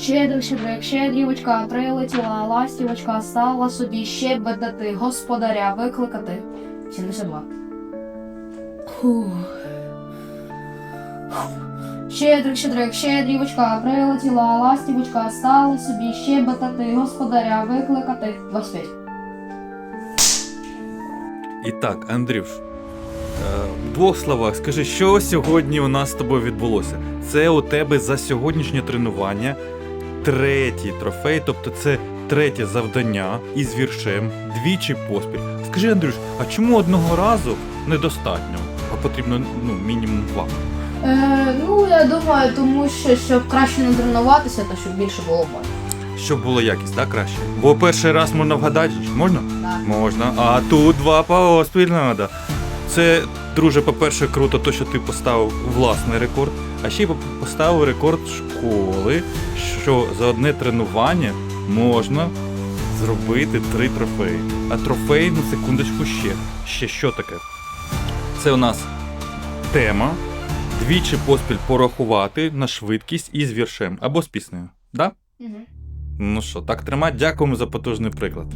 Щедрик, щедрик, щедрівочка, прилетіла, ластівочка, стала собі щебетати, господаря викликати. 72. Фух. Щедрик, щедрик, щедрівочка, прилетіла, ластівочка, стала собі щебетати, господаря викликати. 25. І так, Андрюш, е, в двох словах, скажи, що сьогодні у нас з тобою відбулося? Це у тебе за сьогоднішнє тренування третій трофей, тобто це третє завдання із віршем, двічі поспіль. Скажи, Андрюш, а чому одного разу недостатньо? А потрібно ну, мінімум два. Е, ну, я думаю, тому що щоб краще не тренуватися, то щоб більше було бою. Щоб було якість, так краще? Бо перший раз можна вгадати, можна? Так. Можна. А тут два поспіль треба. Це, друже, по-перше, круто, то, що ти поставив власний рекорд, а ще й поставив рекорд школи, що за одне тренування можна зробити три трофеї. А трофей, на секундочку, ще. Ще що таке? Це у нас тема. Двічі поспіль порахувати на швидкість із віршем або з піснею. Да? Угу. Ну що, так тримати, дякуємо за потужний приклад.